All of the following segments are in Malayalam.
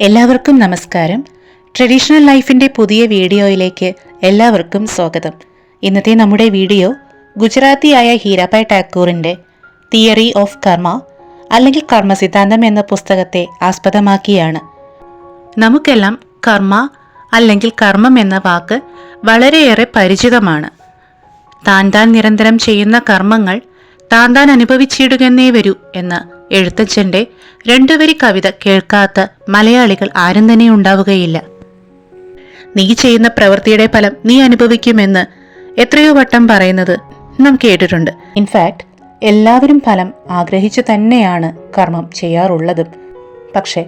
എല്ലാവർക്കും നമസ്കാരം. ട്രഡീഷണൽ ലൈഫിന്റെ പുതിയ വീഡിയോയിലേക്ക് എല്ലാവർക്കും സ്വാഗതം. ഇന്നത്തെ നമ്മുടെ വീഡിയോ ഗുജറാത്തിയായ ഹീരാഭായ് ടാക്കൂറിന്റെ തിയറി ഓഫ് കർമ്മ അല്ലെങ്കിൽ കർമ്മസിദ്ധാന്തം എന്ന പുസ്തകത്തെ ആസ്പദമാക്കിയാണ്. നമുക്കെല്ലാം കർമ്മ അല്ലെങ്കിൽ കർമ്മം എന്ന വാക്ക് വളരെയേറെ പരിചിതമാണ്. താൻ താൻ നിരന്തരം ചെയ്യുന്ന കർമ്മങ്ങൾ താൻ താൻ അനുഭവിച്ചിടുകന്നേ വരൂ എന്ന എഴുത്തച്ഛന്റെ രണ്ടുവരി കവിത കേൾക്കാത്ത മലയാളികൾ ആരും തന്നെ ഉണ്ടാവുകയില്ല. നീ ചെയ്യുന്ന പ്രവൃത്തിയുടെ ഫലം നീ അനുഭവിക്കുമെന്ന് എത്രയോ വട്ടം പറയുന്നത് നാം കേട്ടിട്ടുണ്ട്. ഇൻഫാക്ട് എല്ലാവരും ഫലം ആഗ്രഹിച്ചു തന്നെയാണ് കർമ്മം ചെയ്യാറുള്ളതും. പക്ഷേ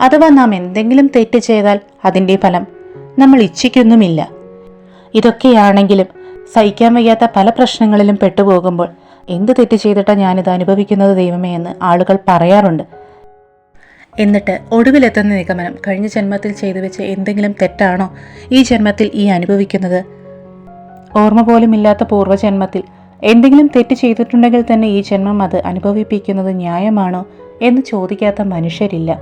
അഥവാ നാം എന്തെങ്കിലും തെറ്റ് ചെയ്താൽ അതിന്റെ ഫലം നമ്മൾ ഇച്ഛിക്കുന്നുമില്ല. ഇതൊക്കെയാണെങ്കിലും സഹിക്കാൻ വയ്യാത്ത പല പ്രശ്നങ്ങളിലും പെട്ടുപോകുമ്പോൾ എന്ത് തെറ്റ് ചെയ്തിട്ടാണ് ഞാനിത് അനുഭവിക്കുന്നത് ദൈവമേ എന്ന് ആളുകൾ പറയാറുണ്ട്. എന്നിട്ട് ഒടുവിലെത്തുന്ന നിഗമനം കഴിഞ്ഞ ജന്മത്തിൽ ചെയ്തു വെച്ച എന്തെങ്കിലും തെറ്റാണോ ഈ ജന്മത്തിൽ ഈ അനുഭവിക്കുന്നത്? ഓർമ്മ പോലും ഇല്ലാത്ത പൂർവജന്മത്തിൽ എന്തെങ്കിലും തെറ്റ് ചെയ്തിട്ടുണ്ടെങ്കിൽ തന്നെ ഈ ജന്മം അത് അനുഭവിപ്പിക്കുന്നത് ന്യായമാണോ എന്ന് ചോദിക്കാത്ത മനുഷ്യരില്ല.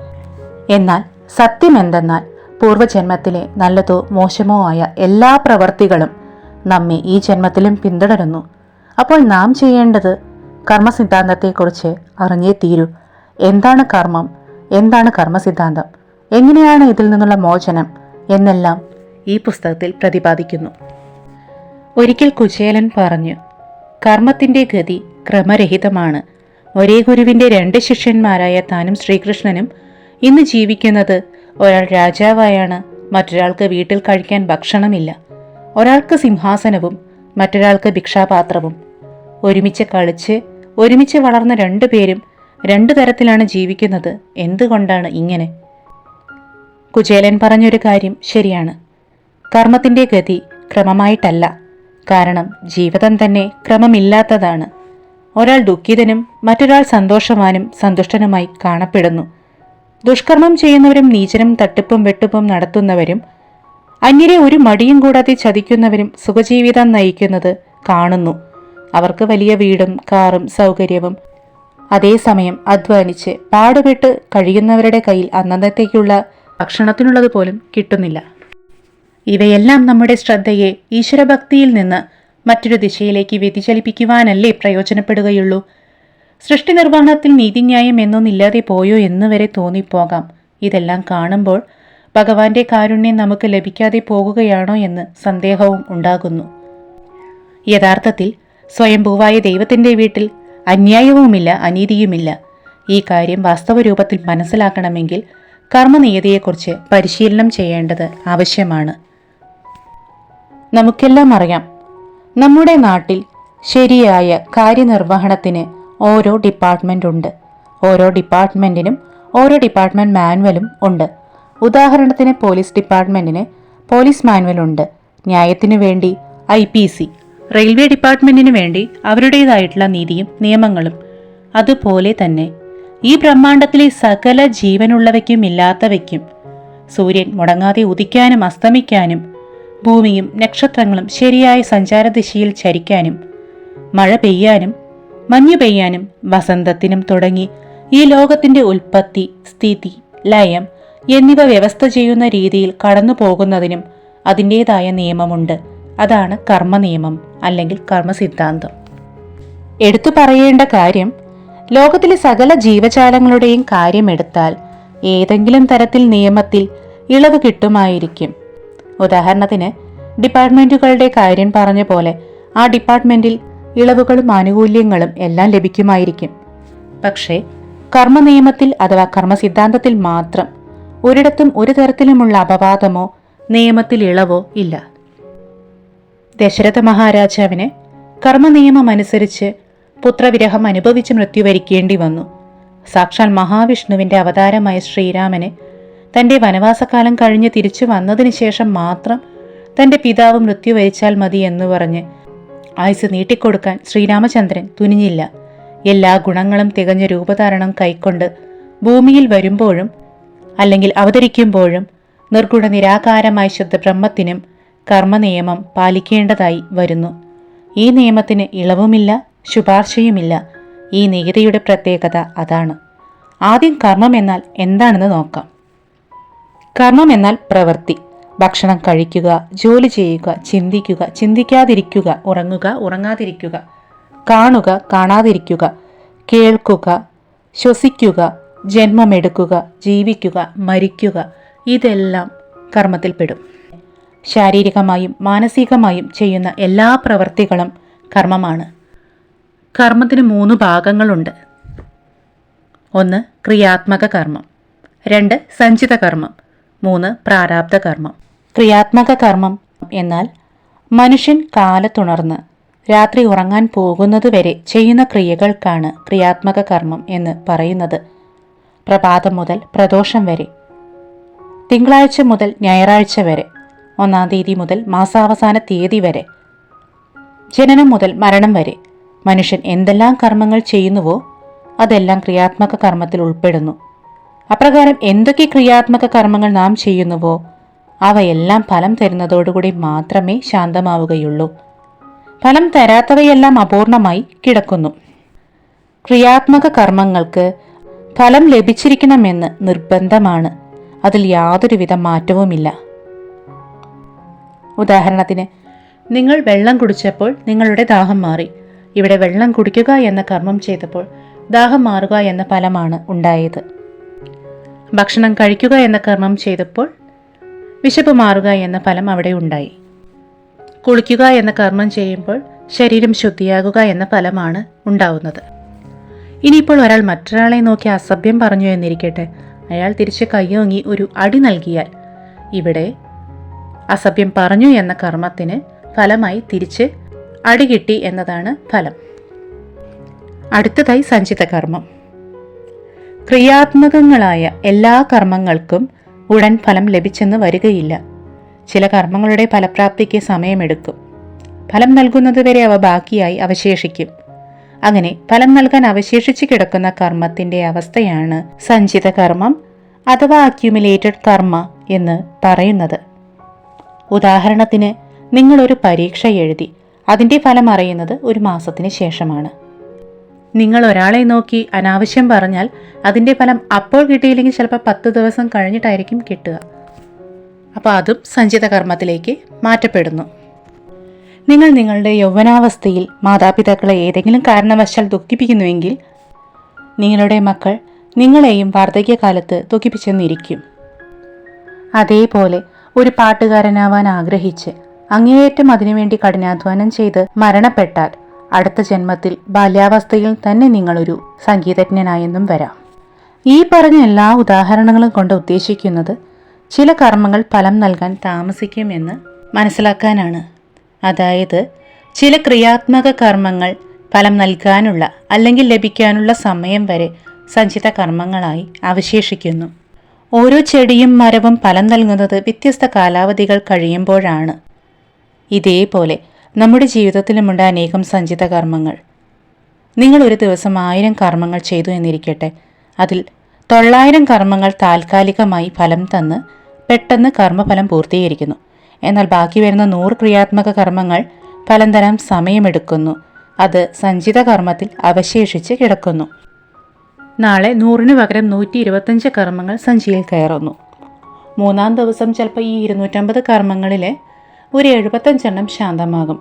എന്നാൽ സത്യം എന്തെന്നാൽ പൂർവജന്മത്തിലെ നല്ലതോ മോശമോ ആയ എല്ലാ പ്രവർത്തികളും നമ്മെ ഈ ജന്മത്തിലും പിന്തുടരുന്നു. അപ്പോൾ നാം ചെയ്യേണ്ടത് കർമ്മസിദ്ധാന്തത്തെക്കുറിച്ച് അറിഞ്ഞേ തീരൂ. എന്താണ് കർമ്മം? എന്താണ് കർമ്മസിദ്ധാന്തം? എങ്ങനെയാണ് ഇതിൽ നിന്നുള്ള മോചനം? എന്നെല്ലാം ഈ പുസ്തകത്തിൽ പ്രതിപാദിക്കുന്നു. ഒരിക്കൽ കുചേലൻ പറഞ്ഞു കർമ്മത്തിന്റെ ഗതി ക്രമരഹിതമാണ്. ഒരേ ഗുരുവിന്റെ രണ്ട് ശിഷ്യന്മാരായ താനും ശ്രീകൃഷ്ണനും ഇന്ന് ജീവിക്കുന്നത് ഒരാൾ രാജാവായാണ് മറ്റൊരാൾക്ക് വീട്ടിൽ കഴിക്കാൻ ഭക്ഷണമില്ല. ഒരാൾക്ക് സിംഹാസനവും മറ്റൊരാൾക്ക് ഭിക്ഷാപാത്രവും. ഒരുമിച്ച് കളിച്ച് ഒരുമിച്ച് വളർന്ന രണ്ടു പേരും രണ്ടു തരത്തിലാണ് ജീവിക്കുന്നത്. എന്തുകൊണ്ടാണ് ഇങ്ങനെ? കുചേലൻ പറഞ്ഞൊരു കാര്യം ശരിയാണ്. കർമ്മത്തിന്റെ ഗതി ക്രമമായിട്ടല്ല. കാരണം ജീവിതം തന്നെ ക്രമമില്ലാത്തതാണ്. ഒരാൾ ദുഃഖിതനും മറ്റൊരാൾ സന്തോഷവാനും സന്തുഷ്ടനുമായി കാണപ്പെടുന്നു. ദുഷ്കർമ്മം ചെയ്യുന്നവരും നീചനും തട്ടിപ്പും വെട്ടുപ്പും നടത്തുന്നവരും അന്യരെ ഒരു മടിയും കൂടാതെ ചതിക്കുന്നവരും സുഖജീവിതം നയിക്കുന്നത് കാണുന്നു. അവർക്ക് വലിയ വീടും കാറും സൗകര്യവും. അതേസമയം അധ്വാനിച്ച് പാടുപെട്ട് കഴിയുന്നവരുടെ കയ്യിൽ അന്നന്നത്തേക്കുള്ള ഭക്ഷണത്തിനുള്ളത് പോലും കിട്ടുന്നില്ല. ഇവയെല്ലാം നമ്മുടെ ശ്രദ്ധയെ ഈശ്വരഭക്തിയിൽ നിന്ന് മറ്റൊരു ദിശയിലേക്ക് വ്യതിചലിപ്പിക്കുവാനല്ലേ പ്രയോജനപ്പെടുകയുള്ളൂ. സൃഷ്ടി നിർവഹണത്തിൽ നീതിന്യായം എന്നൊന്നില്ലാതെ പോയോ എന്ന് വരെ തോന്നിപ്പോകാം. ഇതെല്ലാം കാണുമ്പോൾ ഭഗവാന്റെ കാരുണ്യം നമുക്ക് ലഭിക്കാതെ പോകുകയാണോ എന്ന് സന്ദേഹവും ഉണ്ടാകുന്നു. യഥാർത്ഥത്തിൽ സ്വയംഭൂവായ ദൈവത്തിന്റെ വീട്ടിൽ അന്യായവുമില്ല അനീതിയുമില്ല. ഈ കാര്യം വാസ്തവ രൂപത്തിൽ മനസ്സിലാക്കണമെങ്കിൽ കർമ്മനിയതിയെക്കുറിച്ച് പരിശീലനം ചെയ്യേണ്ടത് ആവശ്യമാണ്. നമുക്കെല്ലാം അറിയാം നമ്മുടെ നാട്ടിൽ ശരിയായ കാര്യനിർവഹണത്തിന് ഓരോ ഡിപ്പാർട്ട്മെന്റ് ഉണ്ട്. ഓരോ ഡിപ്പാർട്ട്മെന്റിനും ഓരോ ഡിപ്പാർട്ട്മെന്റ് മാനുവലും ഉണ്ട്. ഉദാഹരണത്തിന് പോലീസ് ഡിപ്പാർട്ട്മെന്റിന് പോലീസ് മാനുവൽ ഉണ്ട്. ന്യായത്തിനു വേണ്ടി ഐ പി സി റെയിൽവേ ഡിപ്പാർട്ട്മെന്റിനു വേണ്ടി അവരുടേതായിട്ടുള്ള നീതിയും നിയമങ്ങളും അതുപോലെ തന്നെ ഈ ബ്രഹ്മാണ്ടത്തിലെ സകല ജീവനുള്ളവയ്ക്കും ഇല്ലാത്തവയ്ക്കും സൂര്യൻ മുടങ്ങാതെ ഉദിക്കാനും അസ്തമിക്കാനും ഭൂമിയും നക്ഷത്രങ്ങളും ശരിയായ സഞ്ചാരദിശയിൽ ചരിക്കാനും മഴ പെയ്യാനും മഞ്ഞു പെയ്യാനും വസന്തത്തിനും തുടങ്ങി ഈ ലോകത്തിന്റെ ഉൽപ്പത്തി സ്ഥിതി ലയം എന്നിവ വ്യവസ്ഥ ചെയ്യുന്ന രീതിയിൽ കടന്നു പോകുന്നതിനും അതിന്റെതായ നിയമമുണ്ട്. അതാണ് കർമ്മനിയമം അല്ലെങ്കിൽ കർമ്മസിദ്ധാന്തം. എടുത്തു പറയേണ്ട കാര്യം ലോകത്തിലെ സകല ജീവജാലങ്ങളുടെയും കാര്യമെടുത്താൽ ഏതെങ്കിലും തരത്തിൽ നിയമത്തിൽ ഇളവ് കിട്ടുമായിരിക്കും. ഉദാഹരണത്തിന് ഡിപ്പാർട്ട്മെന്റുകളുടെ കാര്യം പറഞ്ഞ പോലെ ആ ഡിപ്പാർട്ട്മെന്റിൽ ഇളവുകളും ആനുകൂല്യങ്ങളും എല്ലാം ലഭിക്കുമായിരിക്കും. പക്ഷേ കർമ്മനിയമത്തിൽ അഥവാ കർമ്മസിദ്ധാന്തത്തിൽ മാത്രം ഒരിടത്തും ഒരു തരത്തിലുമുള്ള അപവാദമോ നിയമത്തിൽ ഇളവോ ഇല്ല. ദശരഥ മഹാരാജാവിന് കർമ്മനിയമം അനുസരിച്ച് പുത്രവിരഹം അനുഭവിച്ച് മൃത്യു വരിക്കേണ്ടി വന്നു. സാക്ഷാൽ മഹാവിഷ്ണുവിന്റെ അവതാരമായ ശ്രീരാമന് തന്റെ വനവാസകാലം കഴിഞ്ഞ് തിരിച്ചു വന്നതിന് ശേഷം മാത്രം തന്റെ പിതാവ് മൃത്യു വരിച്ചാൽ മതി എന്ന് പറഞ്ഞ് ആയുസ് നീട്ടിക്കൊടുക്കാൻ ശ്രീരാമചന്ദ്രൻ തുനിഞ്ഞില്ല. എല്ലാ ഗുണങ്ങളും തികഞ്ഞ രൂപധാരണം കൈക്കൊണ്ട് ഭൂമിയിൽ വരുമ്പോഴും അല്ലെങ്കിൽ അവതരിക്കുമ്പോഴും നിർഗുണ നിരാകാരമായ ശുദ്ധ ബ്രഹ്മത്തിനും കർമ്മനിയമം പാലിക്കേണ്ടതായി വരുന്നു. ഈ നിയമത്തിന് ഇളവുമില്ല ശുപാർശയുമില്ല. ഈ നികുതിയുടെ പ്രത്യേകത അതാണ്. ആദ്യം കർമ്മം എന്നാൽ എന്താണെന്ന് നോക്കാം. കർമ്മം എന്നാൽ പ്രവൃത്തി. ഭക്ഷണം കഴിക്കുക ജോലി ചെയ്യുക ചിന്തിക്കുക ചിന്തിക്കാതിരിക്കുക ഉറങ്ങുക ഉറങ്ങാതിരിക്കുക കാണുക കാണാതിരിക്കുക കേൾക്കുക ശ്വസിക്കുക ജന്മമെടുക്കുക ജീവിക്കുക മരിക്കുക ഇതെല്ലാം കർമ്മത്തിൽപ്പെടും ശാരീരികമായും മാനസികമായും ചെയ്യുന്ന എല്ലാ പ്രവൃത്തികളും കർമ്മമാണ്. കർമ്മത്തിന് മൂന്ന് ഭാഗങ്ങളുണ്ട്. ഒന്ന് ക്രിയാത്മക കർമ്മം. രണ്ട് സഞ്ചിത കർമ്മം. മൂന്ന് പ്രാരാബ്ധ കർമ്മം. ക്രിയാത്മക കർമ്മം എന്നാൽ മനുഷ്യൻ കാലത്തുണർന്ന് രാത്രി ഉറങ്ങാൻ പോകുന്നതുവരെ ചെയ്യുന്ന ക്രിയകൾക്കാണ് ക്രിയാത്മക കർമ്മം എന്ന് പറയുന്നത്. പ്രഭാതം മുതൽ പ്രദോഷം വരെ. തിങ്കളാഴ്ച മുതൽ ഞായറാഴ്ച വരെ. ഒന്നാം തീയതി മുതൽ മാസാവസാന തീയതി വരെ. ജനനം മുതൽ മരണം വരെ. മനുഷ്യൻ എന്തെല്ലാം കർമ്മങ്ങൾ ചെയ്യുന്നുവോ അതെല്ലാം ക്രിയാത്മക കർമ്മത്തിൽ ഉൾപ്പെടുന്നു. അപ്രകാരം എന്തൊക്കെ ക്രിയാത്മക കർമ്മങ്ങൾ നാം ചെയ്യുന്നുവോ അവയെല്ലാം ഫലം തരുന്നതോടുകൂടി മാത്രമേ ശാന്തമാവുകയുള്ളൂ. ഫലം തരാത്തവയെല്ലാം അപൂർണമായി കിടക്കുന്നു. ക്രിയാത്മക കർമ്മങ്ങൾക്ക് ഫലം ലഭിച്ചിരിക്കണമെന്ന് നിർബന്ധമാണ്. അതിൽ യാതൊരുവിധ മാറ്റവുമില്ല. ഉദാഹരണത്തിന് നിങ്ങൾ വെള്ളം കുടിച്ചപ്പോൾ നിങ്ങളുടെ ദാഹം മാറി. ഇവിടെ വെള്ളം കുടിക്കുക എന്ന കർമ്മം ചെയ്തപ്പോൾ ദാഹം മാറുക എന്ന ഫലമാണ് ഉണ്ടായത്. ഭക്ഷണം കഴിക്കുക എന്ന കർമ്മം ചെയ്തപ്പോൾ വിശപ്പ് മാറുക എന്ന ഫലം അവിടെ ഉണ്ടായി. കുളിക്കുക എന്ന കർമ്മം ചെയ്യുമ്പോൾ ശരീരം ശുദ്ധിയാകുക എന്ന ഫലമാണ് ഉണ്ടാവുന്നത്. ഇനിയിപ്പോൾ ഒരാൾ മറ്റൊരാളെ നോക്കി അസഭ്യം പറഞ്ഞു എന്നിരിക്കട്ടെ. അയാൾ തിരിച്ച് കയ്യോങ്ങി ഒരു അടി നൽകിയാൽ ഇവിടെ അസഭ്യം പറഞ്ഞു എന്ന കർമ്മത്തിന് ഫലമായി തിരിച്ച് അടികിട്ടി എന്നതാണ് ഫലം. അടുത്തതായി സഞ്ചിത കർമ്മം. ക്രിയാത്മകങ്ങളായ എല്ലാ കർമ്മങ്ങൾക്കും ഉടൻ ഫലം ലഭിച്ചെന്ന് വരികയില്ല. ചില കർമ്മങ്ങളുടെ ഫലപ്രാപ്തിക്ക് സമയമെടുക്കും. ഫലം നൽകുന്നതുവരെ അവ ബാക്കിയായി അവശേഷിക്കും. അങ്ങനെ ഫലം നൽകാൻ അവശേഷിച്ചു കിടക്കുന്ന കർമ്മത്തിന്റെ അവസ്ഥയാണ് സഞ്ചിത കർമ്മം അഥവാ അക്യുമുലേറ്റഡ് കർമ്മ എന്ന് പറയുന്നത്. ഉദാഹരണത്തിന് നിങ്ങൾ ഒരു പരീക്ഷ എഴുതി അതിന്റെ ഫലം അറിയുന്നത് ഒരു മാസത്തിന് ശേഷമാണ്. നിങ്ങൾ ഒരാളെ നോക്കി അനാവശ്യം പറഞ്ഞാൽ അതിന്റെ ഫലം അപ്പോൾ കിട്ടിയില്ലെങ്കിൽ ചിലപ്പോൾ പത്ത് ദിവസം കഴിഞ്ഞിട്ടായിരിക്കും കിട്ടുക. അപ്പോൾ അതും സഞ്ചിത കർമ്മത്തിലേക്ക് മാറ്റപ്പെടുന്നു. നിങ്ങൾ നിങ്ങളുടെ യൗവനാവസ്ഥയിൽ മാതാപിതാക്കളെ ഏതെങ്കിലും കാരണവശാൽ ദുഃഖിപ്പിക്കുന്നുവെങ്കിൽ നിങ്ങളുടെ മക്കൾ നിങ്ങളെയും വാർദ്ധക്യകാലത്ത് ദുഃഖിപ്പിച്ചെന്നിരിക്കും. അതേപോലെ ഒരു പാട്ടുകാരനാവാൻ ആഗ്രഹിച്ച് അങ്ങേയറ്റം അതിനുവേണ്ടി കഠിനാധ്വാനം ചെയ്ത് മരണപ്പെട്ടാൽ അടുത്ത ജന്മത്തിൽ ബാല്യാവസ്ഥയിൽ തന്നെ നിങ്ങളൊരു സംഗീതജ്ഞനായെന്നും വരാം. ഈ പറഞ്ഞ എല്ലാ ഉദാഹരണങ്ങളും കൊണ്ട് ഉദ്ദേശിക്കുന്നത് ചില കർമ്മങ്ങൾ ഫലം നൽകാൻ താമസിക്കുമെന്ന് മനസ്സിലാക്കാനാണ്. അതായത് ചില ക്രിയാത്മക കർമ്മങ്ങൾ ഫലം നൽകാനുള്ള അല്ലെങ്കിൽ ലഭിക്കാനുള്ള സമയം വരെ സഞ്ചിത കർമ്മങ്ങളായി അവശേഷിക്കുന്നു. ഓരോ ചെടിയും മരവും ഫലം നൽകുന്നത് വ്യത്യസ്ത കാലാവധികൾ കഴിയുമ്പോഴാണ്. ഇതേപോലെ നമ്മുടെ ജീവിതത്തിലുമുണ്ട് അനേകം സഞ്ചിത കർമ്മങ്ങൾ. നിങ്ങൾ ഒരു ദിവസം ആയിരം കർമ്മങ്ങൾ ചെയ്തു എന്നിരിക്കട്ടെ. അതിൽ തൊള്ളായിരം കർമ്മങ്ങൾ താൽക്കാലികമായി ഫലം തന്ന് പെട്ടെന്ന് കർമ്മഫലം പൂർത്തീകരിക്കുന്നു. എന്നാൽ ബാക്കി വരുന്ന നൂറ് ക്രിയാത്മക കർമ്മങ്ങൾ ഫലം തരാൻ സമയമെടുക്കുന്നു. അത് സഞ്ചിത കർമ്മത്തിൽ അവശേഷിച്ച് കിടക്കുന്നു. നാളെ നൂറിന് പകരം നൂറ്റി ഇരുപത്തഞ്ച് കർമ്മങ്ങൾ സഞ്ചിയിൽ കയറുന്നു. മൂന്നാം ദിവസം ചിലപ്പോൾ ഈ ഇരുന്നൂറ്റമ്പത് കർമ്മങ്ങളിലെ ഒരു എഴുപത്തഞ്ചെണ്ണം ശാന്തമാകും.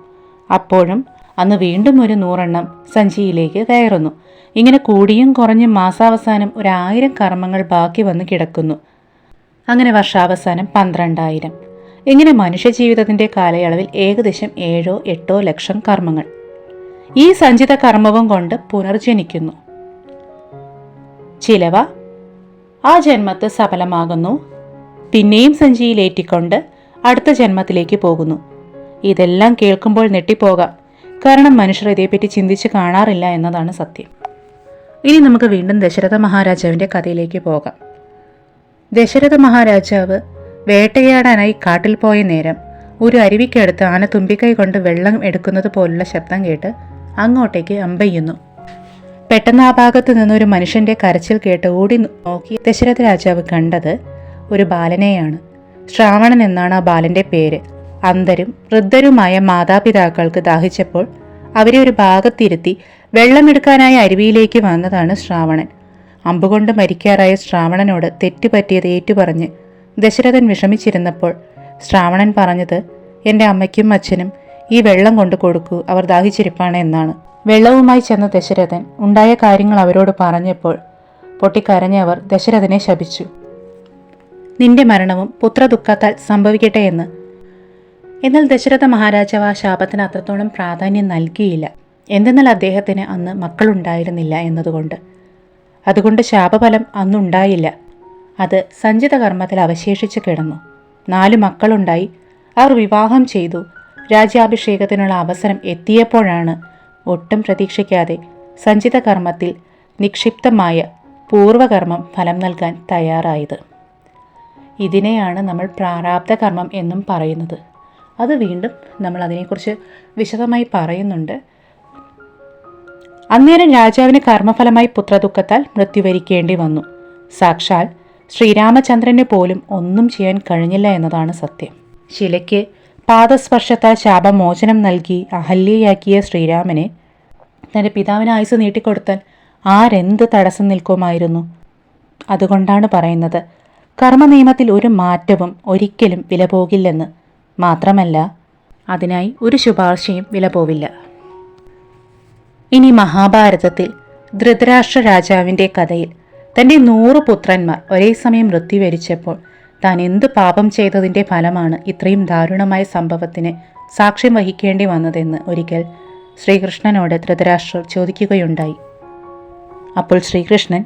അപ്പോഴും അന്ന് വീണ്ടും ഒരു നൂറെണ്ണം സഞ്ചിയിലേക്ക് കയറുന്നു. ഇങ്ങനെ കൂടിയും കുറഞ്ഞും മാസാവസാനം ഒരു ആയിരം കർമ്മങ്ങൾ ബാക്കി വന്ന് കിടക്കുന്നു. അങ്ങനെ വർഷാവസാനം പന്ത്രണ്ടായിരം. ഇങ്ങനെ മനുഷ്യജീവിതത്തിന്റെ കാലയളവിൽ ഏകദേശം ഏഴോ എട്ടോ ലക്ഷം കർമ്മങ്ങൾ. ഈ സഞ്ചിത കർമ്മവും കൊണ്ട് പുനർജനിക്കുന്നു. ചിലവ. ആ ജന്മത്ത് സഫലമാകുന്നു. പിന്നെയും സഞ്ചിയിലേറ്റിക്കൊണ്ട് അടുത്ത ജന്മത്തിലേക്ക് പോകുന്നു. ഇതെല്ലാം കേൾക്കുമ്പോൾ നെട്ടിപ്പോകാം കാരണം മനുഷ്യർ ഇതേപ്പറ്റി ചിന്തിച്ച് കാണാറില്ല എന്നതാണ് സത്യം. ഇനി നമുക്ക് വീണ്ടും ദശരഥ മഹാരാജാവിന്റെ കഥയിലേക്ക് പോകാം. ദശരഥ മഹാരാജാവ് വേട്ടയാടാനായി കാട്ടിൽ പോയ നേരം ഒരു അരുവിക്കടുത്ത് ആന തുമ്പിക്കൈ കൊണ്ട് വെള്ളം എടുക്കുന്നത് പോലുള്ള ശബ്ദം കേട്ട് അങ്ങോട്ടേക്ക് അമ്പയ്യുന്നു. പെട്ടെന്ന് ആ ഭാഗത്ത് നിന്നൊരു മനുഷ്യന്റെ കരച്ചിൽ കേട്ട് ഓടി നോക്കി ദശരഥ രാജാവ് കണ്ടത് ഒരു ബാലനെയാണ്. ശ്രാവണൻ എന്നാണ് ആ ബാലന്റെ പേര്. അന്തരും വൃദ്ധരുമായ മാതാപിതാക്കൾക്ക് ദാഹിച്ചപ്പോൾ അവരെ ഒരു ഭാഗത്തിരുത്തി വെള്ളമെടുക്കാനായി അരുവിയിലേക്ക് വന്നതാണ് ശ്രാവണൻ. അമ്പുകൊണ്ട് മരിക്കാറായ ശ്രാവണനോട് തെറ്റുപറ്റിയത് ഏറ്റുപറഞ്ഞ് ദശരഥൻ വിഷമിച്ചിരുന്നപ്പോൾ ശ്രാവണൻ പറഞ്ഞത് എന്റെ അമ്മയ്ക്കും അച്ഛനും ഈ വെള്ളം കൊണ്ടു കൊടുക്കൂ അവർ ദാഹിച്ചിരിപ്പാണ് എന്നാണ്. വെള്ളവുമായി ചെന്ന ദശരഥൻ ഉണ്ടായ കാര്യങ്ങൾ അവരോട് പറഞ്ഞപ്പോൾ പൊട്ടിക്കരഞ്ഞ അവർ ദശരഥനെ ശപിച്ചു. നിന്റെ മരണവും പുത്രദുഃഖത്താൽ സംഭവിക്കട്ടെ എന്ന്. എന്നാൽ ദശരഥ മഹാരാജാവ് ആ ശാപത്തിന് അത്രത്തോളം പ്രാധാന്യം നൽകിയില്ല. എന്തെന്നാൽ അദ്ദേഹത്തിന് അന്ന് മക്കളുണ്ടായിരുന്നില്ല എന്നതുകൊണ്ട്. അതുകൊണ്ട് ശാപഫലം അന്നുണ്ടായില്ല. അത് സഞ്ചിത കർമ്മത്തിൽ അവശേഷിച്ച് കിടന്നു. നാല് മക്കളുണ്ടായി. അവർ വിവാഹം ചെയ്തു. രാജ്യാഭിഷേകത്തിനുള്ള അവസരം എത്തിയപ്പോഴാണ് ഒട്ടും പ്രതീക്ഷിക്കാതെ സഞ്ചിത കർമ്മത്തിൽ നിക്ഷിപ്തമായ പൂർവകർമ്മം ഫലം നൽകാൻ തയ്യാറായത്. ഇതിനെയാണ് നമ്മൾ പ്രാരാബ്ധ കർമ്മം എന്നും പറയുന്നത്. അത് വീണ്ടും നമ്മൾ അതിനെക്കുറിച്ച് വിശദമായി പറയുന്നുണ്ട്. അന്നേരം രാജാവിന് കർമ്മഫലമായി പുത്രദുഃഖത്താൽ മൃത്യുവരിക്കേണ്ടി വന്നു. സാക്ഷാൽ ശ്രീരാമചന്ദ്രന് പോലും ഒന്നും ചെയ്യാൻ കഴിഞ്ഞില്ല എന്നതാണ് സത്യം. ശിലയ്ക്ക് പാദസ്പർശത്താൽ ശാപമോചനം നൽകി അഹല്യയാക്കിയ ശ്രീരാമനെ തന്റെ പിതാവിന് ആയുസ് നീട്ടിക്കൊടുത്താൽ ആരെന്ത് തടസ്സം നിൽക്കുമായിരുന്നു? അതുകൊണ്ടാണ് പറയുന്നത് കർമ്മനിയമത്തിൽ ഒരു മാറ്റവും ഒരിക്കലും വില പോകില്ലെന്ന് മാത്രമല്ല അതിനായി ഒരു ശുപാർശയും വില പോവില്ല. ഇനി മഹാഭാരതത്തിൽ ധൃതരാഷ്ട്ര രാജാവിന്റെ കഥയിൽ തന്റെ നൂറ് പുത്രന്മാർ ഒരേ സമയം മൃത്യുവരിച്ചപ്പോൾ താൻ എന്ത് പാപം ചെയ്തതിന്റെ ഫലമാണ് ഇത്രയും ദാരുണമായ സംഭവത്തിന് സാക്ഷ്യം വഹിക്കേണ്ടി വന്നതെന്ന് ഒരിക്കൽ ശ്രീകൃഷ്ണനോട് ധൃതരാഷ്ട്രർ ചോദിക്കുകയുണ്ടായി. അപ്പോൾ ശ്രീകൃഷ്ണൻ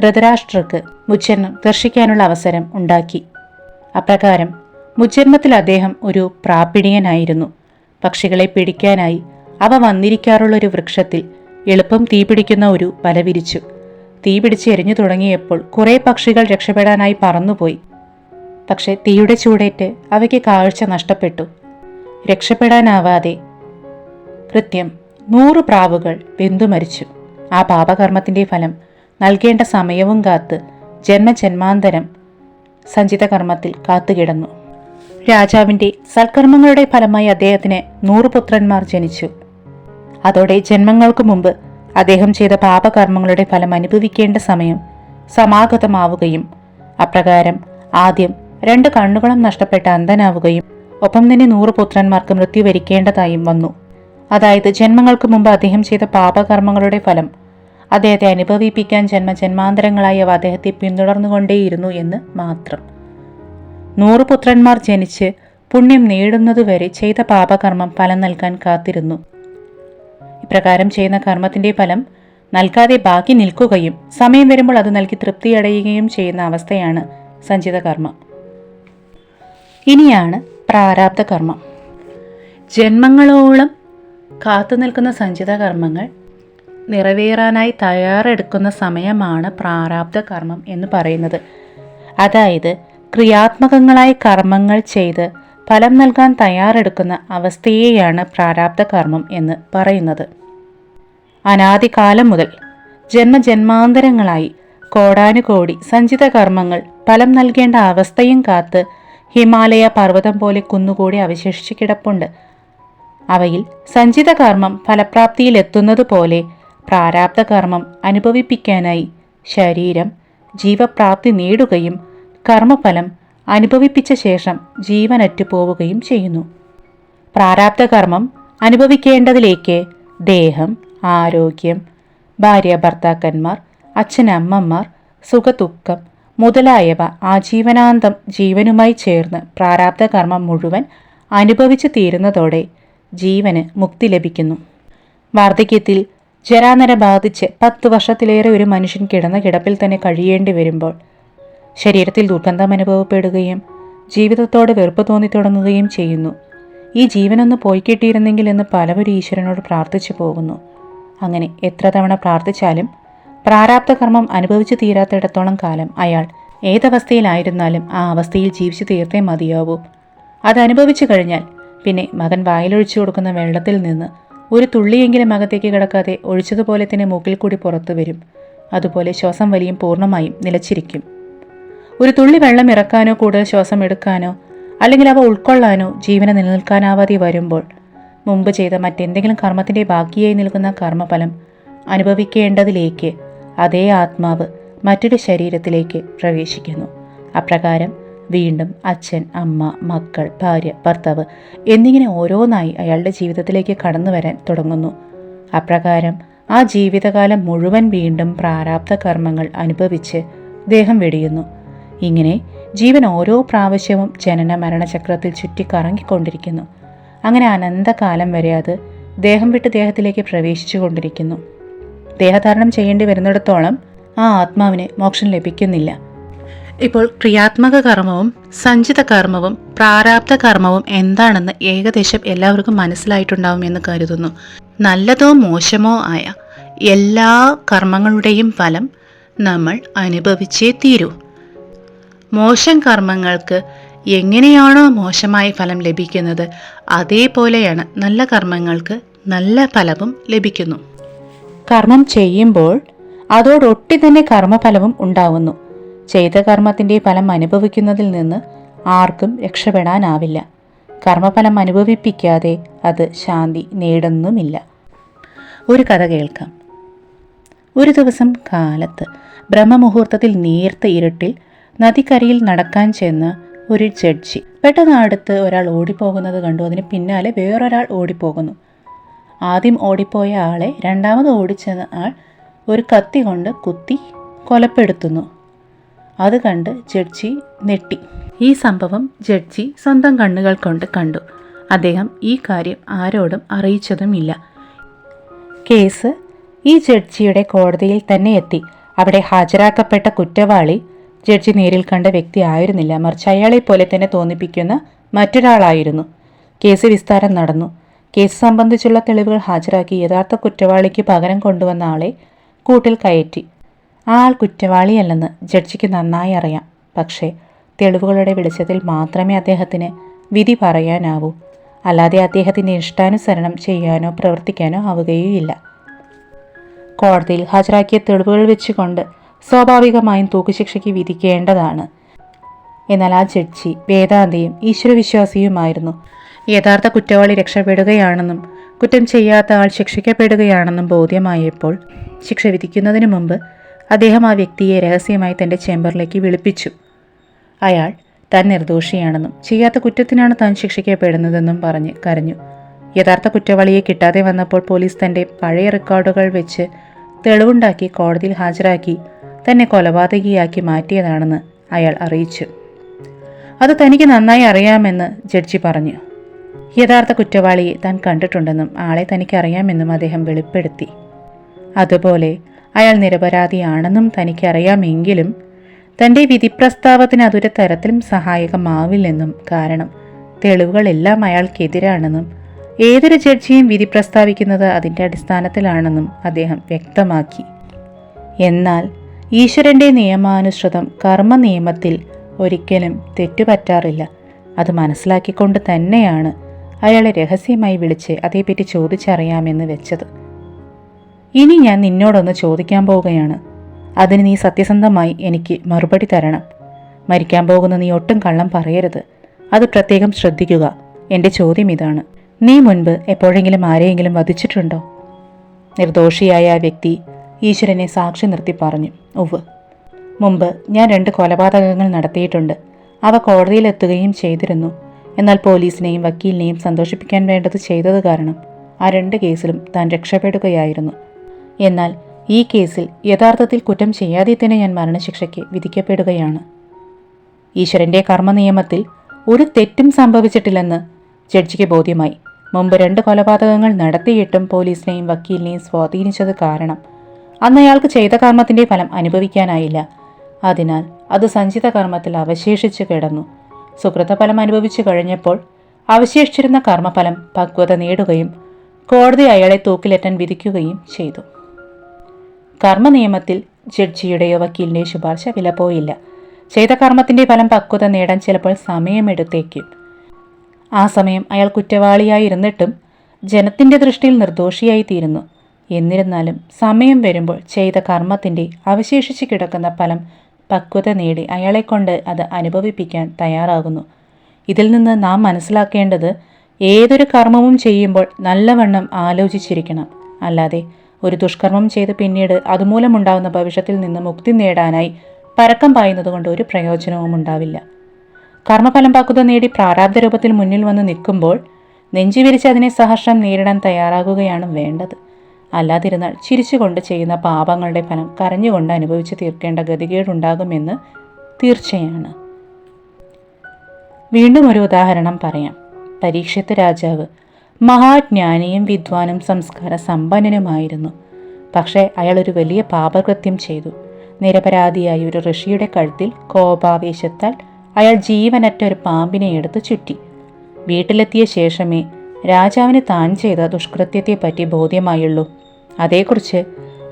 ധൃതരാഷ്ട്രർക്ക് മുജ്ജന്മം ദർശിക്കാനുള്ള അവസരം ഉണ്ടാക്കി. അപ്രകാരം മുജ്ജന്മത്തിൽ അദ്ദേഹം ഒരു പ്രാപിടിയനായിരുന്നു പക്ഷികളെ പിടിക്കാനായി അവ വന്നിരിക്കാറുള്ള ഒരു വൃക്ഷത്തിൽ എളുപ്പം തീപിടിക്കുന്ന ഒരു വല വിരിച്ചു. തീ പിടിച്ച് എരിഞ്ഞു തുടങ്ങിയപ്പോൾ കുറേ പക്ഷികൾ രക്ഷപ്പെടാനായി പറന്നുപോയി. പക്ഷേ തീയുടെ ചൂടേറ്റ് അവയ്ക്ക് കാഴ്ച നഷ്ടപ്പെട്ടു. രക്ഷപ്പെടാനാവാതെ കൃത്യം നൂറ് പ്രാവുകൾ വെന്തു മരിച്ചു. ആ പാപകർമ്മത്തിന്റെ ഫലം നൽകേണ്ട സമയവും കാത്ത് ജന്മജന്മാന്തരം സഞ്ചിത കർമ്മത്തിൽ കാത്തുകിടന്നു. രാജാവിന്റെ സൽക്കർമ്മങ്ങളുടെ ഫലമായി അദ്ദേഹത്തിന് നൂറ് പുത്രന്മാർ ജനിച്ചു. അതോടെ ജന്മങ്ങൾക്ക് മുമ്പ് അദ്ദേഹം ചെയ്ത പാപകർമ്മങ്ങളുടെ ഫലം അനുഭവിക്കേണ്ട സമയം സമാഗതമാവുകയും അപ്രകാരം ആദ്യം രണ്ട് കണ്ണുകളും നഷ്ടപ്പെട്ട അന്ധനാവുകയും ഒപ്പം തന്നെ നൂറ് പുത്രന്മാർക്ക് മൃത്യു വരിക്കേണ്ടതായും വന്നു. അതായത് ജന്മങ്ങൾക്ക് മുമ്പ് അദ്ദേഹം ചെയ്ത പാപകർമ്മങ്ങളുടെ ഫലം. അദ്ദേഹത്തെ അനുഭവിപ്പിക്കാൻ ജന്മജന്മാന്തരങ്ങളായി അവ അദ്ദേഹത്തെ പിന്തുടർന്നുകൊണ്ടേയിരുന്നു എന്ന് മാത്രം. നൂറ് പുത്രന്മാർ ജനിച്ച് പുണ്യം നേടുന്നതുവരെ ചെയ്ത പാപകർമ്മം ഫലം നൽകാൻ കാത്തിരുന്നു. ഇപ്രകാരം ചെയ്യുന്ന കർമ്മത്തിന്റെ ഫലം നൽകാതെ ബാക്കി നിൽക്കുകയും സമയം വരുമ്പോൾ അത് നൽകി തൃപ്തിയടയുകയും ചെയ്യുന്ന അവസ്ഥയാണ് സഞ്ചിത കർമ്മം ഇനിയാണ് പ്രാരാബ്ധ കർമ്മം ജന്മങ്ങളോളം കാത്തു നിൽക്കുന്ന സഞ്ചിത കർമ്മങ്ങൾ നിറവേറാനായി തയ്യാറെടുക്കുന്ന സമയമാണ് പ്രാരാബ്ധ കർമ്മം എന്ന് പറയുന്നത്. അതായത് ക്രിയാത്മകങ്ങളായി കർമ്മങ്ങൾ ചെയ്ത് ഫലം നൽകാൻ തയ്യാറെടുക്കുന്ന അവസ്ഥയെയാണ് പ്രാരാബ്ധ കർമ്മം എന്ന് പറയുന്നത്. അനാദികാലം മുതൽ ജന്മജന്മാന്തരങ്ങളായി കോടാനുകോടി സഞ്ചിത കർമ്മങ്ങൾ ഫലം നൽകേണ്ട അവസ്ഥയും കാത്ത് ഹിമാലയ പർവതം പോലെ കുന്നുകൂടി അവശേഷിച്ച് കിടപ്പുണ്ട്. അവയിൽ സഞ്ചിത കർമ്മം ഫലപ്രാപ്തിയിലെത്തുന്നത് പോലെ പ്രാരാബ്ധ കർമ്മം അനുഭവിപ്പിക്കാനായി ശരീരം ജീവപ്രാപ്തി നേടുകയും കർമ്മഫലം അനുഭവിപ്പിച്ച ശേഷം ജീവനറ്റു പോവുകയും ചെയ്യുന്നു. പ്രാരാബ്ധ കർമ്മം അനുഭവിക്കേണ്ടതിലേക്ക് ദേഹം ആരോഗ്യം ഭാര്യ ഭർത്താക്കന്മാർ അച്ഛനമ്മമാർ സുഖദുഃഖം മുതലായവ ആജീവനാന്തം ജീവനുമായി ചേർന്ന് പ്രാരാബ്ധ കർമ്മം മുഴുവൻ അനുഭവിച്ചു തീരുന്നതോടെ ജീവന് മുക്തി ലഭിക്കുന്നു. വാർദ്ധക്യത്തിൽ ജരാനര ബാധിച്ച് പത്ത് വർഷത്തിലേറെ ഒരു മനുഷ്യൻ കിടന്ന കിടപ്പിൽ തന്നെ കഴിയേണ്ടി വരുമ്പോൾ ശരീരത്തിൽ ദുർഗന്ധം അനുഭവപ്പെടുകയും ജീവിതത്തോട് വെറുപ്പ് തോന്നി തുടങ്ങുകയും ചെയ്യുന്നു. ഈ ജീവനൊന്ന് പോയി കിട്ടിയിരുന്നെങ്കിൽ എന്ന് പലവരും ഈശ്വരനോട് പ്രാർത്ഥിച്ചു പോകുന്നു. അങ്ങനെ എത്ര തവണ പ്രാർത്ഥിച്ചാലും പ്രാരാബ്ധ കർമ്മം അനുഭവിച്ചു തീരാത്തിടത്തോളം കാലം അയാൾ ഏതവസ്ഥയിലായിരുന്നാലും ആ അവസ്ഥയിൽ ജീവിച്ചു തീർത്തേ മതിയാവൂ. അത് അനുഭവിച്ചു കഴിഞ്ഞാൽ പിന്നെ മകൻ വായിലൊഴിച്ചു കൊടുക്കുന്ന വെള്ളത്തിൽ നിന്ന് ഒരു തുള്ളിയെങ്കിലും അകത്തേക്ക് കിടക്കാതെ ഒഴിച്ചതുപോലെ തന്നെ മൂക്കിൽ കൂടി പുറത്തു വരും. അതുപോലെ ശ്വാസം വലിയും പൂർണമായും നിലച്ചിരിക്കും. ഒരു തുള്ളി വെള്ളം ഇറക്കാനോ കൂടുതൽ ശ്വാസം എടുക്കാനോ അല്ലെങ്കിൽ അവ ഉൾക്കൊള്ളാനോ ജീവനെ നിലനിൽക്കാനാവാതെ വരുമ്പോൾ മുമ്പ് ചെയ്ത മറ്റെന്തെങ്കിലും കർമ്മത്തിന്റെ ബാക്കിയായി നിൽക്കുന്ന കർമ്മഫലം അനുഭവിക്കേണ്ടതിലേക്ക് അതേ ആത്മാവ് മറ്റൊരു ശരീരത്തിലേക്ക് പ്രവേശിക്കുന്നു. അപ്രകാരം വീണ്ടും അച്ഛൻ അമ്മ മക്കൾ ഭാര്യ ഭർത്താവ് എന്നിങ്ങനെ ഓരോന്നായി അയാളുടെ ജീവിതത്തിലേക്ക് കടന്നു വരാൻ തുടങ്ങുന്നു. അപ്രകാരം ആ ജീവിതകാലം മുഴുവൻ വീണ്ടും പ്രാരാബ്ധ കർമ്മങ്ങൾ അനുഭവിച്ച് ദേഹം വെടിയുന്നു. ഇങ്ങനെ ജീവൻ ഓരോ പ്രാവശ്യവും ജനന മരണചക്രത്തിൽ ചുറ്റി കറങ്ങിക്കൊണ്ടിരിക്കുന്നു അങ്ങനെ അനന്തകാലം വരെ അത് ദേഹം വിട്ട് ദേഹത്തിലേക്ക് പ്രവേശിച്ചു കൊണ്ടിരിക്കുന്നു ദേഹധാരണം ചെയ്യേണ്ടി വരുന്നിടത്തോളം ആ ആത്മാവിന് മോക്ഷം ലഭിക്കുന്നില്ല. ഇപ്പോൾ ക്രിയാത്മക കർമ്മവും സഞ്ചിത കർമ്മവും പ്രാരാബ്ധ കർമ്മവും എന്താണെന്ന് ഏകദേശം എല്ലാവർക്കും മനസ്സിലായിട്ടുണ്ടാവും എന്ന് കരുതുന്നു. നല്ലതോ മോശമോ ആയ എല്ലാ കർമ്മങ്ങളുടെയും ഫലം നമ്മൾ അനുഭവിച്ചേ തീരൂ. മോശം കർമ്മങ്ങൾക്ക് എങ്ങനെയാണോ മോശമായ ഫലം ലഭിക്കുന്നത് അതേപോലെയാണ് നല്ല കർമ്മങ്ങൾക്ക് നല്ല ഫലവും ലഭിക്കുന്നു. കർമ്മം ചെയ്യുമ്പോൾ അതോടൊട്ടി തന്നെ കർമ്മഫലവും ഉണ്ടാവുന്നു. ചെയ്ത കർമ്മത്തിന്റെ ഫലം അനുഭവിക്കുന്നതിൽ നിന്ന് ആർക്കും രക്ഷപ്പെടാനാവില്ല. കർമ്മഫലം അനുഭവിപ്പിക്കാതെ അത് ശാന്തി നേടുന്നുമില്ല. ഒരു കഥ കേൾക്കാം. ഒരു ദിവസം കാലത്ത് ബ്രഹ്മമുഹൂർത്തത്തിൽ നേർത്ത ഇരുട്ടിൽ നദിക്കരയിൽ നടക്കാൻ ചെന്ന ഒരു ജഡ്ജി പെട്ടെന്ന് അടുത്ത് ഒരാൾ ഓടിപ്പോകുന്നത് കണ്ടു. അതിന് പിന്നാലെ വേറൊരാൾ ഓടിപ്പോകുന്നു. ആദ്യം ഓടിപ്പോയ ആളെ രണ്ടാമത് ഓടിച്ചെന്ന ആൾ ഒരു കത്തി കൊണ്ട് കുത്തി കൊലപ്പെടുത്തുന്നു. അത് കണ്ട് ജഡ്ജി നെട്ടി ഈ സംഭവം ജഡ്ജി സ്വന്തം കണ്ണുകൾ കൊണ്ട് കണ്ടു. അദ്ദേഹം ഈ കാര്യം ആരോടും അറിയിച്ചതുമില്ല. കേസ് ഈ ജഡ്ജിയുടെ കോടതിയിൽ തന്നെ എത്തി. അവിടെ ഹാജരാക്കപ്പെട്ട കുറ്റവാളി ജഡ്ജി നേരിൽ കണ്ട വ്യക്തി ആയിരുന്നില്ല. മറിച്ച് അയാളെപ്പോലെ തന്നെ തോന്നിപ്പിക്കുന്ന മറ്റൊരാളായിരുന്നു. കേസ് വിസ്താരം നടന്നു. കേസ് സംബന്ധിച്ചുള്ള തെളിവുകൾ ഹാജരാക്കി യഥാർത്ഥ കുറ്റവാളിക്ക് പകരം കൊണ്ടുവന്ന ആളെ കൂട്ടിൽ കയറ്റി. ആൾ കുറ്റവാളിയല്ലെന്ന് ജഡ്ജിക്ക് നന്നായി അറിയാം. പക്ഷേ തെളിവുകളുടെ വെളിച്ചത്തിൽ മാത്രമേ അദ്ദേഹത്തിന് വിധി പറയാനാവൂ. അല്ലാതെ അദ്ദേഹത്തിന്റെ ഇഷ്ടാനുസരണം ചെയ്യാനോ പ്രവർത്തിക്കാനോ ആവുകയുമില്ല. കോടതിയിൽ ഹാജരാക്കിയ തെളിവുകൾ വെച്ചുകൊണ്ട് സ്വാഭാവികമായും തൂക്കുശിക്ഷയ്ക്ക് വിധിക്കേണ്ടതാണ്. എന്നാൽ ആ ജഡ്ജി വേദാന്തിയും ഈശ്വരവിശ്വാസിയുമായിരുന്നു. യഥാർത്ഥ കുറ്റവാളി രക്ഷപ്പെടുകയാണെന്നും കുറ്റം ചെയ്യാത്ത ആൾ ശിക്ഷിക്കപ്പെടുകയാണെന്നും ബോധ്യമായപ്പോൾ ശിക്ഷ വിധിക്കുന്നതിന് മുമ്പ് അദ്ദേഹം ആ വ്യക്തിയെ രഹസ്യമായി തന്റെ ചേംബറിലേക്ക് വിളിപ്പിച്ചു. അയാൾ താൻ നിർദോഷിയാണെന്നും ചെയ്യാത്ത കുറ്റത്തിനാണ് താൻ ശിക്ഷിക്കപ്പെടുന്നതെന്നും പറഞ്ഞ് കരഞ്ഞു. യഥാർത്ഥ കുറ്റവാളിയെ കിട്ടാതെ വന്നപ്പോൾ പോലീസ് തന്റെ പഴയ റെക്കോർഡുകൾ വെച്ച് തെളിവുണ്ടാക്കി കോടതിയിൽ ഹാജരാക്കി തന്നെ കൊലപാതകിയാക്കി മാറ്റിയതാണെന്ന് അയാൾ അറിയിച്ചു. അത് തനിക്ക് നന്നായി അറിയാമെന്ന് ജഡ്ജി പറഞ്ഞു. യഥാർത്ഥ കുറ്റവാളിയെ താൻ കണ്ടിട്ടുണ്ടെന്നും ആളെ തനിക്കറിയാമെന്നും അദ്ദേഹം വെളിപ്പെടുത്തി. അതുപോലെ അയാൾ നിരപരാധിയാണെന്നും തനിക്കറിയാമെങ്കിലും തന്റെ വിധിപ്രസ്താവത്തിന് അതൊരു തരത്തിലും സഹായകമാവില്ലെന്നും കാരണം തെളിവുകളെല്ലാം അയാൾക്കെതിരാണെന്നും ഏതൊരു ജഡ്ജിയും വിധി പ്രസ്താവിക്കുന്നത് അതിന്റെ അടിസ്ഥാനത്തിലാണെന്നും അദ്ദേഹം വ്യക്തമാക്കി. എന്നാൽ ഈശ്വരന്റെ നിയമാനുസൃതം കർമ്മ നിയമത്തിൽ ഒരിക്കലും തെറ്റുപറ്റാറില്ല. അത് മനസ്സിലാക്കിക്കൊണ്ട് തന്നെയാണ് അയാളെ രഹസ്യമായി വിളിച്ച് അതേപ്പറ്റി ചോദിച്ചറിയാമെന്ന് വെച്ചത്. ഇനി ഞാൻ നിന്നോടൊന്ന് ചോദിക്കാൻ പോവുകയാണ്. അതിന് നീ സത്യസന്ധമായി എനിക്ക് മറുപടി തരണം. മരിക്കാൻ പോകുന്ന നീ ഒട്ടും കള്ളം പറയരുത്. അത് പ്രത്യേകം ശ്രദ്ധിക്കുക. എന്റെ ചോദ്യം ഇതാണ്. നീ മുൻപ് എപ്പോഴെങ്കിലും ആരെയെങ്കിലും വധിച്ചിട്ടുണ്ടോ? നിർദോഷിയായ ആ വ്യക്തി ഈശ്വരനെ സാക്ഷി നിർത്തി പറഞ്ഞു. ഉവ് മുമ്പ് ഞാൻ രണ്ട് കൊലപാതകങ്ങൾ നടത്തിയിട്ടുണ്ട്. അവ കോടതിയിലെത്തുകയും ചെയ്തിരുന്നു. എന്നാൽ പോലീസിനെയും വക്കീലിനെയും സന്തോഷിപ്പിക്കാൻ വേണ്ടത് ചെയ്തത് കാരണം ആ രണ്ട് കേസിലും താൻ രക്ഷപ്പെടുകയായിരുന്നു. എന്നാൽ ഈ കേസിൽ യഥാർത്ഥത്തിൽ കുറ്റം ചെയ്യാതെ തന്നെ ഞാൻ മരണശിക്ഷയ്ക്ക് വിധിക്കപ്പെടുകയാണ്. ഈശ്വരന്റെ കർമ്മനിയമത്തിൽ ഒരു തെറ്റും സംഭവിച്ചിട്ടില്ലെന്ന് ജഡ്ജിക്ക് ബോധ്യമായി. മുമ്പ് രണ്ട് കൊലപാതകങ്ങൾ നടത്തിയിട്ടും പോലീസിനെയും വക്കീലിനെയും സ്വാധീനിച്ചത് കാരണം അന്ന് അയാൾക്ക് ചെയ്ത കർമ്മത്തിന്റെ ഫലം അനുഭവിക്കാനായില്ല. അതിനാൽ അത് സഞ്ചിത കർമ്മത്തിൽ അവശേഷിച്ചു കിടന്നു. സുഹൃത്തഫലം അനുഭവിച്ചു കഴിഞ്ഞപ്പോൾ അവശേഷിച്ചിരുന്ന കർമ്മഫലം പക്വത നേടുകയും കോടതി അയാളെ തൂക്കിലേറ്റാൻ വിധിക്കുകയും ചെയ്തു. കർമ്മനിയമത്തിൽ ജഡ്ജിയുടെയോ വക്കീലിന്റെയോ ശുപാർശ വിലപ്പോയില്ല ചെയ്ത കർമ്മത്തിന്റെ ഫലം പക്വത നേടാൻ ചിലപ്പോൾ സമയമെടുത്തേക്കും. ആ സമയം അയാൾ കുറ്റവാളിയായിരുന്നിട്ടും ജനത്തിന്റെ ദൃഷ്ടിയിൽ നിർദോഷിയായി തീരുന്നു എന്നിരുന്നാലും സമയം വരുമ്പോൾ ചെയ്ത കർമ്മത്തിന്റെ അവശേഷിച്ച് കിടക്കുന്ന ഫലം പക്വത നേടി അയാളെക്കൊണ്ട് അത് അനുഭവിപ്പിക്കാൻ തയ്യാറാകുന്നു. ഇതിൽ നിന്ന് നാം മനസ്സിലാക്കേണ്ടത് ഏതൊരു കർമ്മവും ചെയ്യുമ്പോൾ നല്ലവണ്ണം ആലോചിച്ചിരിക്കണം. അല്ലാതെ ഒരു ദുഷ്കർമ്മം ചെയ്ത് പിന്നീട് അതുമൂലമുണ്ടാകുന്ന ഭവിഷ്യത്തിൽ നിന്ന് മുക്തി നേടാനായി പരക്കം പായുന്നതുകൊണ്ട് ഒരു പ്രയോജനവും ഉണ്ടാവില്ല. കർമ്മഫലം പക്വത നേടി പ്രാരാബ്ധ രൂപത്തിൽ മുന്നിൽ വന്ന് നിൽക്കുമ്പോൾ നെഞ്ചു വിരിച്ച് അതിനെ സഹർഷം നേരിടാൻ തയ്യാറാകുകയാണ് വേണ്ടത്. അല്ലാതിരുന്നാൽ ചിരിച്ചുകൊണ്ട് ചെയ്യുന്ന പാപങ്ങളുടെ ഫലം കരഞ്ഞുകൊണ്ട് അനുഭവിച്ച് തീർക്കേണ്ട ഗതികേടുണ്ടാകുമെന്ന് തീർച്ചയാണ്. വീണ്ടും ഒരു ഉദാഹരണം പറയാം. പരീക്ഷത്ത് രാജാവ് മഹാജ്ഞാനിയും വിദ്വാനും സംസ്കാര സമ്പന്നനുമായിരുന്നു. പക്ഷേ അയാൾ ഒരു വലിയ പാപകൃത്യം ചെയ്തു. നിരപരാധിയായ ഒരു ഋഷിയുടെ കഴുത്തിൽ കോപാവേശത്താൽ അയാൾ ജീവനറ്റ ഒരു പാമ്പിനെ എടുത്ത് ചുറ്റി. വീട്ടിലെത്തിയ ശേഷമേ രാജാവിന് താൻ ചെയ്ത ദുഷ്കൃത്യത്തെപ്പറ്റി ബോധ്യമായുള്ളൂ. അതേക്കുറിച്ച്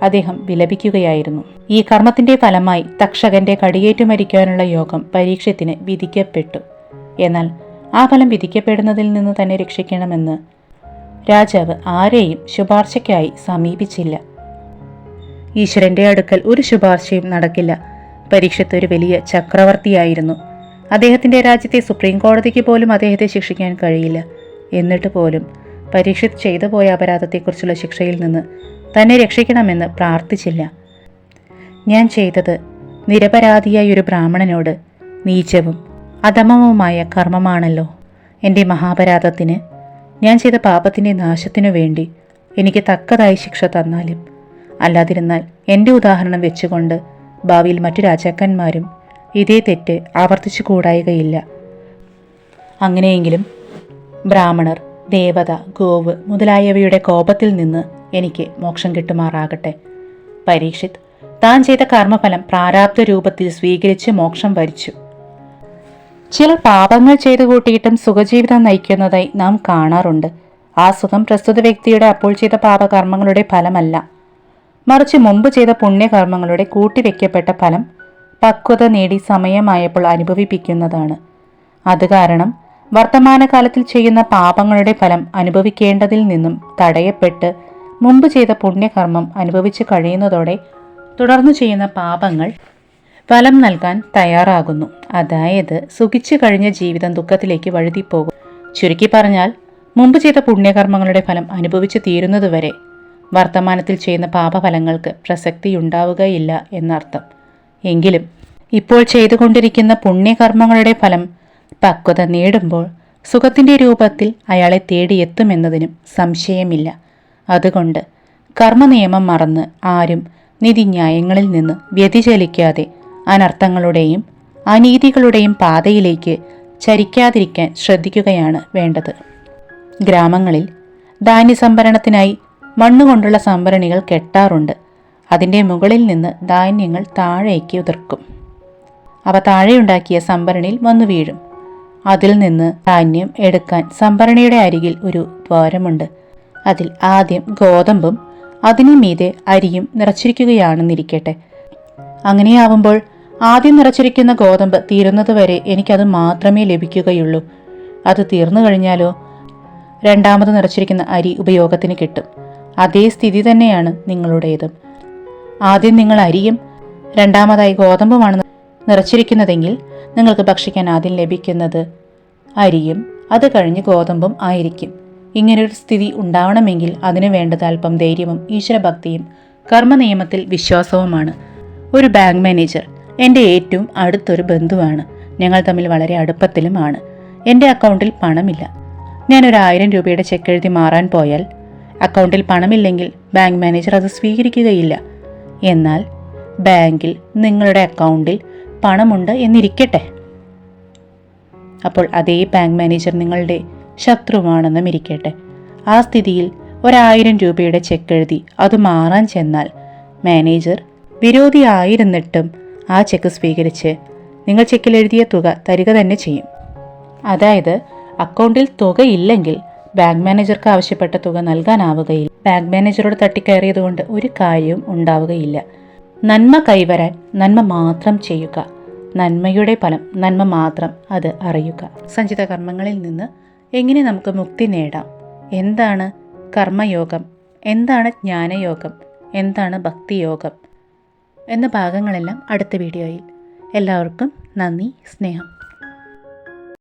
അദ്ദേഹം വിലപിക്കുകയായിരുന്നു. ഈ കർമ്മത്തിന്റെ ഫലമായി തക്ഷകന്റെ കടിയേറ്റു മരിക്കാനുള്ള യോഗം പരീക്ഷത്തിന് വിധിക്കപ്പെട്ടു. എന്നാൽ ആ ഫലം വിധിക്കപ്പെടുന്നതിൽ നിന്ന് തന്നെ രക്ഷിക്കണമെന്ന് രാജാവ് ആരെയും ശുപാർശയ്ക്കായി സമീപിച്ചില്ല. ഈശ്വരന്റെ അടുക്കൽ ഒരു ശുപാർശയും നടക്കില്ല. പരീക്ഷത്ത് ഒരു വലിയ ചക്രവർത്തിയായിരുന്നു. അദ്ദേഹത്തിന്റെ രാജ്യത്തെ സുപ്രീം കോടതിക്ക് പോലും അദ്ദേഹത്തെ ശിക്ഷിക്കാൻ കഴിയില്ല. എന്നിട്ട് പോലും പരീക്ഷിത് ചെയ്തു പോയ അപരാധത്തെക്കുറിച്ചുള്ള ശിക്ഷയിൽ നിന്ന് തന്നെ രക്ഷിക്കണമെന്ന് പ്രാർത്ഥിച്ചില്ല. ഞാൻ ചെയ്തത് നിരപരാധിയായ ഒരു ബ്രാഹ്മണനോട് നീചവും അധമവുമായ കർമ്മമാണല്ലോ. എന്റെ മഹാപരാധത്തിന് ഞാൻ ചെയ്ത പാപത്തിന്റെ നാശത്തിനു വേണ്ടി എനിക്ക് തക്കതായി ശിക്ഷ തന്നാലും. അല്ലാതിരുന്നാൽ എന്റെ ഉദാഹരണം വെച്ചുകൊണ്ട് ഭാവിയിൽ മറ്റു രാജാക്കന്മാരും ഇതേ തെറ്റ് ആവർത്തിച്ചു കൂടായികയില്ല. അങ്ങനെയെങ്കിലും ബ്രാഹ്മണർ ദേവത ഗോവ് മുതലായവയുടെ കോപത്തിൽ നിന്ന് എനിക്ക് മോക്ഷം കിട്ടുമാറാകട്ടെ. പരീക്ഷിത് താൻ ചെയ്ത കർമ്മഫലം പ്രാരാബ്ധ രൂപത്തിൽ സ്വീകരിച്ച് മോക്ഷം വരിച്ചു. ചിലർ പാപങ്ങൾ ചെയ്തു കൂട്ടിയിട്ടും സുഖജീവിതം നയിക്കുന്നതായി നാം കാണാറുണ്ട്. ആ സുഖം പ്രസ്തുത വ്യക്തിയുടെ അപ്പോൾ ചെയ്ത പാപകർമ്മങ്ങളുടെ ഫലമല്ല. മറിച്ച് മുമ്പ് ചെയ്ത പുണ്യകർമ്മങ്ങളുടെ കൂട്ടിവെക്കപ്പെട്ട ഫലം പക്വത നേടി സമയമായപ്പോൾ അനുഭവിപ്പിക്കുന്നതാണ്. അത് കാരണം വർത്തമാനകാലത്തിൽ ചെയ്യുന്ന പാപങ്ങളുടെ ഫലം അനുഭവിക്കേണ്ടതിൽ നിന്നും തടയപ്പെട്ട് മുമ്പ് ചെയ്ത പുണ്യകർമ്മം അനുഭവിച്ചു കഴിയുന്നതോടെ തുടർന്ന് ചെയ്യുന്ന പാപങ്ങൾ ഫലം നൽകാൻ തയ്യാറാകുന്നു. അതായത് സുഖിച്ചു കഴിഞ്ഞ ജീവിതം ദുഃഖത്തിലേക്ക് വഴുതിപ്പോകും. ചുരുക്കി പറഞ്ഞാൽ മുമ്പ് ചെയ്ത പുണ്യകർമ്മങ്ങളുടെ ഫലം അനുഭവിച്ചു തീരുന്നതുവരെ വർത്തമാനത്തിൽ ചെയ്യുന്ന പാപഫലങ്ങൾക്ക് പ്രസക്തിയുണ്ടാവുകയില്ല എന്നർത്ഥം. എങ്കിലും ഇപ്പോൾ ചെയ്തുകൊണ്ടിരിക്കുന്ന പുണ്യകർമ്മങ്ങളുടെ ഫലം പക്വത നേടുമ്പോൾ സുഖത്തിന്റെ രൂപത്തിൽ അയാളെ തേടിയെത്തുമെന്നതിനും സംശയമില്ല. അതുകൊണ്ട് കർമ്മനിയമം മറന്ന് ആരും നീതിന്യായങ്ങളിൽ നിന്ന് വ്യതിചലിക്കാതെ അനർത്ഥങ്ങളുടെയും അനീതികളുടെയും പാതയിലേക്ക് ചരിക്കാതിരിക്കാൻ ശ്രദ്ധിക്കുകയാണ് വേണ്ടത്. ഗ്രാമങ്ങളിൽ ധാന്യസംഭരണത്തിനായി മണ്ണുകൊണ്ടുള്ള സംഭരണികൾ കെട്ടാറുണ്ട്. അതിന്റെ മുകളിൽ നിന്ന് ധാന്യങ്ങൾ താഴേക്ക് ഉതിർക്കും. അവ താഴെയുണ്ടാക്കിയ സംഭരണിയിൽ വന്നു വീഴും. അതിൽ നിന്ന് ധാന്യം എടുക്കാൻ സംഭരണിയുടെ അരികിൽ ഒരു ദ്വാരമുണ്ട്. അതിൽ ആദ്യം ഗോതമ്പും അതിനു മീതെ അരിയും നിറച്ചിരിക്കുകയാണെന്നിരിക്കട്ടെ. അങ്ങനെയാവുമ്പോൾ ആദ്യം നിറച്ചിരിക്കുന്ന ഗോതമ്പ് തീരുന്നതുവരെ എനിക്കത് മാത്രമേ ലഭിക്കുകയുള്ളൂ. അത് തീർന്നു കഴിഞ്ഞാലോ? രണ്ടാമത് നിറച്ചിരിക്കുന്ന അരി ഉപയോഗത്തിന് കിട്ടും. അതേ സ്ഥിതി തന്നെയാണ് നിങ്ങളുടേതും. ആദ്യം നിങ്ങൾ അരിയും രണ്ടാമതായി ഗോതമ്പുമാണ് നിറച്ചിരിക്കുന്നതെങ്കിൽ നിങ്ങൾക്ക് ഭക്ഷിക്കാൻ ആദ്യം ലഭിക്കുന്നത് അരിയും അത് കഴിഞ്ഞ് ഗോതമ്പും ആയിരിക്കും. ഇങ്ങനൊരു സ്ഥിതി ഉണ്ടാവണമെങ്കിൽ അതിനു വേണ്ടത് അല്പം ധൈര്യവും ഈശ്വരഭക്തിയും കർമ്മനിയമത്തിൽ വിശ്വാസവുമാണ്. ഒരു ബാങ്ക് മാനേജർ എന്റെ ഏറ്റവും അടുത്തൊരു ബന്ധുവാണ്. ഞങ്ങൾ തമ്മിൽ വളരെ അടുപ്പത്തിലുമാണ് എന്റെ അക്കൗണ്ടിൽ പണമില്ല. ഞാൻ ഒരു ആയിരം രൂപയുടെ ചെക്ക് എഴുതി മാറാൻ പോയാൽ അക്കൗണ്ടിൽ പണമില്ലെങ്കിൽ ബാങ്ക് മാനേജർ അത് സ്വീകരിക്കുകയില്ല. എന്നാൽ ബാങ്കിൽ നിങ്ങളുടെ അക്കൗണ്ടിൽ പണമുണ്ട് എന്നിരിക്കട്ടെ. അപ്പോൾ അതേ ബാങ്ക് മാനേജർ നിങ്ങളുടെ ശത്രുവാണെന്നും ഇരിക്കട്ടെ. ആ സ്ഥിതിയിൽ ഒരായിരം രൂപയുടെ ചെക്ക് എഴുതി അത് മാറാൻ ചെന്നാൽ മാനേജർ വിരോധിയായിരുന്നിട്ടും ആ ചെക്ക് സ്വീകരിച്ച് നിങ്ങൾ ചെക്കിൽ എഴുതിയ തുക തരിക തന്നെ ചെയ്യും. അതായത് അക്കൗണ്ടിൽ തുക ഇല്ലെങ്കിൽ ബാങ്ക് മാനേജർക്ക് ആവശ്യപ്പെട്ട തുക നൽകാനാവുകയില്ല. ബാങ്ക് മാനേജറോട് തട്ടിക്കയറിയതുകൊണ്ട് ഒരു കാര്യവും ഉണ്ടാവുകയില്ല. നന്മ കൈവരാൻ നന്മ മാത്രം ചെയ്യുക. നന്മയുടെ ഫലം നന്മ മാത്രം അത് അറിയുക. സഞ്ചിത കർമ്മങ്ങളിൽ നിന്ന് എങ്ങനെ നമുക്ക് മുക്തി നേടാം? എന്താണ് കർമ്മയോഗം? എന്താണ് ജ്ഞാനയോഗം? എന്താണ് ഭക്തിയോഗം? എന്ന ഭാഗങ്ങളെല്ലാം അടുത്ത വീഡിയോയിൽ. എല്ലാവർക്കും നന്ദി സ്നേഹം.